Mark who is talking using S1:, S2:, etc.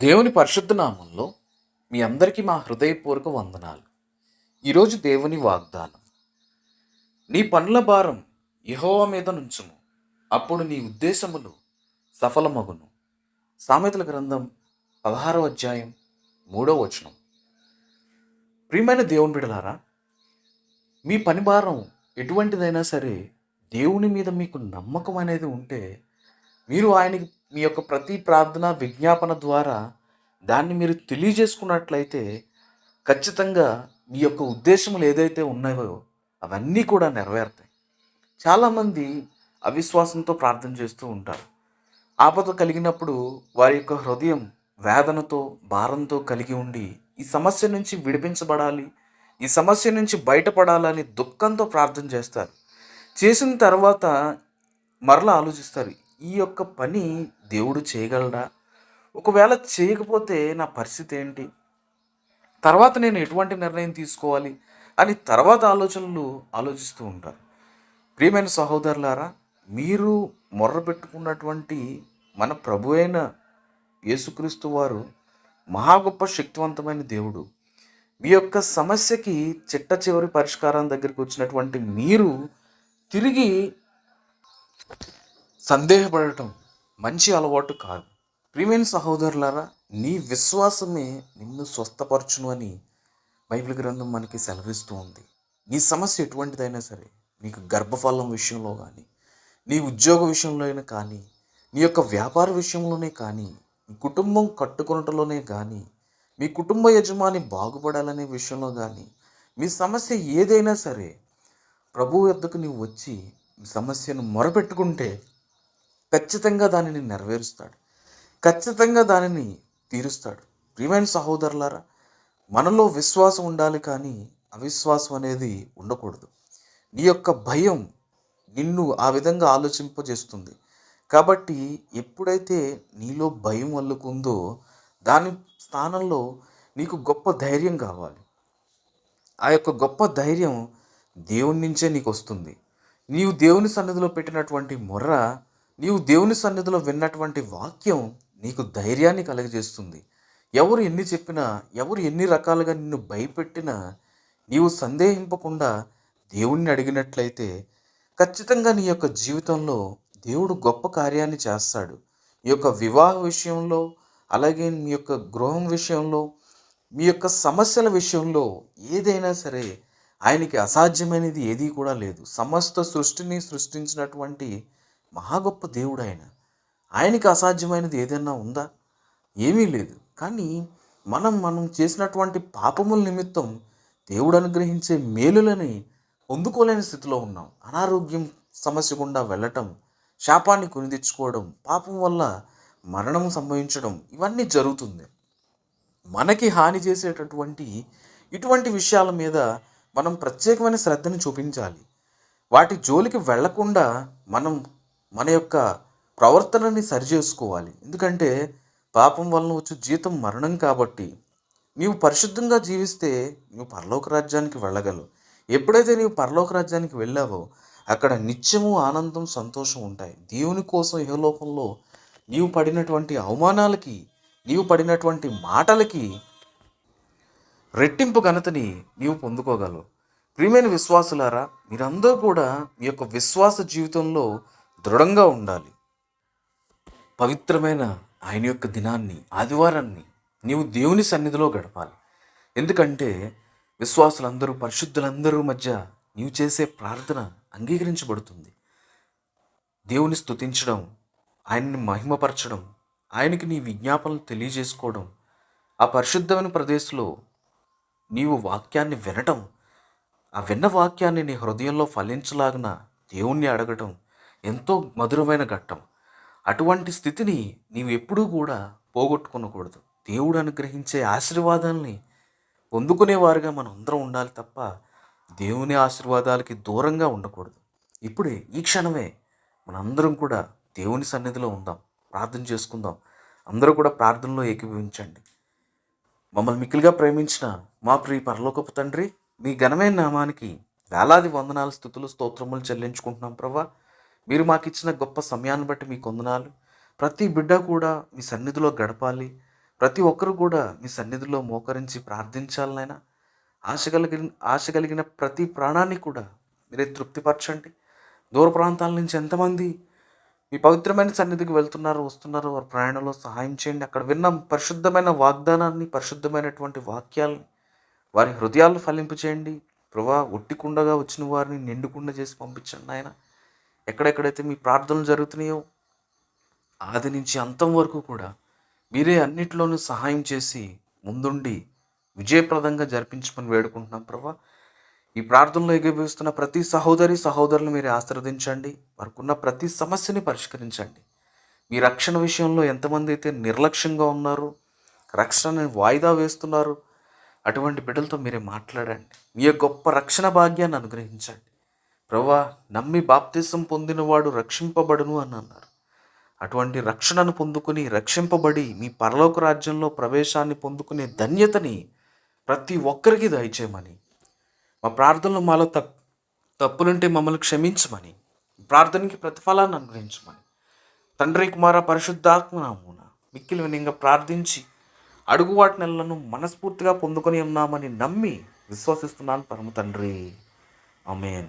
S1: దేవుని పరిశుద్ధ నామంలో మీ అందరికీ మా హృదయపూర్వక వందనాలు. ఈరోజు దేవుని వాగ్దానం. నీ పనుల భారం యెహోవా మీద నుంచుము. అప్పుడు నీ ఉద్దేశములు సఫలమగును. సామెతల గ్రంథం పదహారవ అధ్యాయం మూడవ వచనం. ప్రియమైన దేవుని బిడలారా మీ పని భారం ఎటువంటిదైనా సరే దేవుని మీద మీకు నమ్మకం అనేది ఉంటే మీరు ఆయనకి మీ యొక్క ప్రతి ప్రార్థన విజ్ఞాపన ద్వారా దాన్ని మీరు తెలియజేసుకున్నట్లయితే ఖచ్చితంగా మీ యొక్క ఉద్దేశములు ఏదైతే ఉన్నాయో అవన్నీ కూడా నెరవేరుతాయి. చాలామంది అవిశ్వాసంతో ప్రార్థన చేస్తూ ఉంటారు. ఆపద కలిగినప్పుడు వారి యొక్క హృదయం వేదనతో భారంతో కలిగి ఉండి ఈ సమస్య నుంచి విడిపించబడాలి ఈ సమస్య నుంచి బయటపడాలని దుఃఖంతో ప్రార్థన చేస్తారు. చేసిన తర్వాత మరలా ఆలోచిస్తారు ఈ యొక్క పని దేవుడు చేయగలడా? ఒకవేళ చేయకపోతే నా పరిస్థితి ఏంటి? తర్వాత నేను ఎటువంటి నిర్ణయం తీసుకోవాలి? అని తర్వాత ఆలోచనలు ఆలోచిస్తూ ఉంటారు. ప్రియమైన సహోదరులారా మీరు మొర్ర పెట్టుకున్నటువంటి మన ప్రభు అయిన యేసుక్రీస్తు వారు మహా గొప్ప శక్తివంతమైన దేవుడు. మీ యొక్క సమస్యకి చిట్ట చివరి పరిష్కారం దగ్గరికి వచ్చినటువంటి మీరు తిరిగి సందేహపడటం మంచి అలవాటు కాదు. ప్రియమైన సహోదరులారా నీ విశ్వాసమే నిన్ను స్వస్థపరచును అని బైబిల్ గ్రంథం మనకి సెలవిస్తూ ఉంది. నీ సమస్య ఎటువంటిదైనా సరే నీకు గర్భఫలం విషయంలో కానీ నీ ఉద్యోగ విషయంలో అయినా కానీ నీ యొక్క వ్యాపార విషయంలోనే కానీ నీ కుటుంబం కట్టుకొనటంలోనే కానీ మీ కుటుంబ యజమాని బాగుపడాలనే విషయంలో కానీ మీ సమస్య ఏదైనా సరే ప్రభువు వద్దకు నీవు వచ్చి సమస్యను మొరపెట్టుకుంటే ఖచ్చితంగా దానిని నెరవేరుస్తాడు. ఖచ్చితంగా దానిని తీరుస్తాడు. ప్రియమైన సహోదరులారా మనలో విశ్వాసం ఉండాలి కానీ అవిశ్వాసం అనేది ఉండకూడదు. నీ యొక్క భయం నిన్ను ఆ విధంగా ఆలోచింపజేస్తుంది. కాబట్టి ఎప్పుడైతే నీలో భయం అల్లుకుందో దాని స్థానంలో నీకు గొప్ప ధైర్యం కావాలి. ఆ యొక్క గొప్ప ధైర్యం దేవుని నుంచే నీకు వస్తుంది నీవు దేవుని సన్నిధిలో పెట్టినటువంటి మొర్ర నీవు దేవుని సన్నిధిలో విన్నటువంటి వాక్యం నీకు ధైర్యాన్ని కలగజేస్తుంది. ఎవరు ఎన్ని చెప్పినా ఎవరు ఎన్ని రకాలుగా నిన్ను భయపెట్టినా నీవు సందేహింపకుండా దేవుణ్ణి అడిగినట్లయితే ఖచ్చితంగా నీ యొక్క జీవితంలో దేవుడు గొప్ప కార్యాన్ని చేస్తాడు. ఈ యొక్క వివాహ విషయంలో అలాగే మీ యొక్క గృహం విషయంలో మీ యొక్క సమస్యల విషయంలో ఏదైనా సరే ఆయనకి అసాధ్యమైనది ఏదీ కూడా లేదు. సమస్త సృష్టిని సృష్టించినటువంటి మహా గొప్ప దేవుడు ఆయన ఆయనకి అసాధ్యమైనది ఏదైనా ఉందా? ఏమీ లేదు. కానీ మనం మనం చేసినటువంటి పాపముల నిమిత్తం దేవుడు అనుగ్రహించే మేలులని పొందుకోలేని స్థితిలో ఉన్నాం. అనారోగ్యం సమస్య గుండా వెళ్ళటం శాపాన్ని కొని తెచ్చుకోవడం పాపం వల్ల మరణం సంభవించడం ఇవన్నీ జరుగుతుంది. మనకి హాని చేసేటటువంటి ఇటువంటి విషయాల మీద మనం ప్రత్యేకమైన శ్రద్ధను చూపించాలి. వాటి జోలికి వెళ్ళకుండా మనం మన యొక్క ప్రవర్తనని సరిచేసుకోవాలి. ఎందుకంటే పాపం వలన వచ్చే జీతం మరణం కాబట్టి నీవు పరిశుద్ధంగా జీవిస్తే నువ్వు పరలోక రాజ్యానికి వెళ్ళగలవు. ఎప్పుడైతే నీవు పరలోక రాజ్యానికి వెళ్ళావో అక్కడ నిత్యము ఆనందం సంతోషం ఉంటాయి. దేవుని కోసం ఇహలోకంలో నీవు పడినటువంటి అవమానాలకి నీవు పడినటువంటి మాటలకి రెట్టింపు ఘనతని నీవు పొందుకోగలవు. ప్రియమైన విశ్వాసులారా మీరందరూ కూడా మీ యొక్క విశ్వాస జీవితంలో దృఢంగా ఉండాలి. పవిత్రమైన ఆయన యొక్క దినాన్ని ఆదివారాన్ని నీవు దేవుని సన్నిధిలో గడపాలి. ఎందుకంటే విశ్వాసులందరూ పరిశుద్ధులందరూ మధ్య నీవు చేసే ప్రార్థన అంగీకరించబడుతుంది. దేవుని స్తుతించడం ఆయన్ని మహిమపరచడం ఆయనకి నీ విజ్ఞాపనలు తెలియజేసుకోవడం ఆ పరిశుద్ధమైన ప్రదేశంలో నీవు వాక్యాన్ని వినటం ఆ విన్న వాక్యాన్ని నీ హృదయంలో ఫలించలాగిన దేవుణ్ణి అడగటం ఎంతో మధురమైన ఘట్టం. అటువంటి స్థితిని నీవు ఎప్పుడూ కూడా పోగొట్టుకునకూడదు. దేవుడు అనుగ్రహించే ఆశీర్వాదాల్ని పొందుకునేవారుగా మనం అందరం ఉండాలి తప్ప దేవుని ఆశీర్వాదాలకి దూరంగా ఉండకూడదు. ఇప్పుడే ఈ క్షణమే మనందరం కూడా దేవుని సన్నిధిలో ఉందాం. ప్రార్థన చేసుకుందాం. అందరూ కూడా ప్రార్థనలో ఏకీభవించండి. మమ్మల్ని మిక్కిలిగా ప్రేమించిన మా ప్రియ పరలోకపు తండ్రి మీ ఘనమైన నామానికి వేలాది వందనాల స్థుతులు స్తోత్రములు చెల్లించుకుంటున్నాం ప్రభా. మీరు మాకు ఇచ్చిన గొప్ప సమయాన్ని బట్టి మీకు వందనాలు ప్రతి బిడ్డ కూడా మీ సన్నిధిలో గడపాలి. ప్రతి ఒక్కరు కూడా మీ సన్నిధిలో మోకరించి ప్రార్థించాలనైనా ఆశ కలిగిన ఆశ కలిగిన ప్రతి ప్రాణాన్ని కూడా మీరే తృప్తిపరచండి. దూర ప్రాంతాల నుంచి ఎంతమంది మీ పవిత్రమైన సన్నిధికి వెళ్తున్నారు వస్తున్నారు వారి ప్రయాణంలో సహాయం చేయండి. అక్కడ విన్న పరిశుద్ధమైన వాగ్దానాన్ని పరిశుద్ధమైనటువంటి వాక్యాలని వారి హృదయాలు ఫలింపు చేయండి ప్రభా ఒట్టికుండగా వచ్చిన వారిని నిండుకుండ చేసి పంపించండి ఆయన ఎక్కడెక్కడైతే మీ ప్రార్థనలు జరుగుతున్నాయో ఆది నుంచి అంతం వరకు కూడా మీరే అన్నిట్లోనూ సహాయం చేసి ముందుండి విజయప్రదంగా జరిపించమని వేడుకుంటున్నాం ప్రభా. ఈ ప్రార్థనలో ఎగిపిస్తున్న ప్రతి సహోదరి సహోదరులు మీరు ఆశీర్వదించండి. వారికి ఉన్న ప్రతి సమస్యని పరిష్కరించండి. మీ రక్షణ విషయంలో ఎంతమంది అయితే నిర్లక్ష్యంగా ఉన్నారు రక్షణని వాయిదా వేస్తున్నారు అటువంటి బిడ్డలతో మీరే మాట్లాడండి. మీ గొప్ప రక్షణ భాగ్యాన్ని అనుగ్రహించండి. ప్రభా నమ్మి బాప్తిసం పొందినవాడు రక్షింపబడును అని అన్నారు. అటువంటి రక్షణను పొందుకుని రక్షింపబడి మీ పరలోక రాజ్యంలో ప్రవేశాన్ని పొందుకునే ధన్యతని ప్రతి ఒక్కరికి దయచేయమని. మా ప్రార్థనలో మాలో తప్ తప్పులుంటే మమ్మల్ని క్షమించమని. ప్రార్థనకి ప్రతిఫలాన్ని అనుగ్రహించమని. తండ్రి కుమార పరిశుద్ధాత్మనామున మిక్కిలి వినంగా ప్రార్థించి అడుగువాటి నెలలను మనస్ఫూర్తిగా పొందుకొని ఉన్నామని నమ్మి విశ్వసిస్తున్నాను పరమ తండ్రి. అమేన్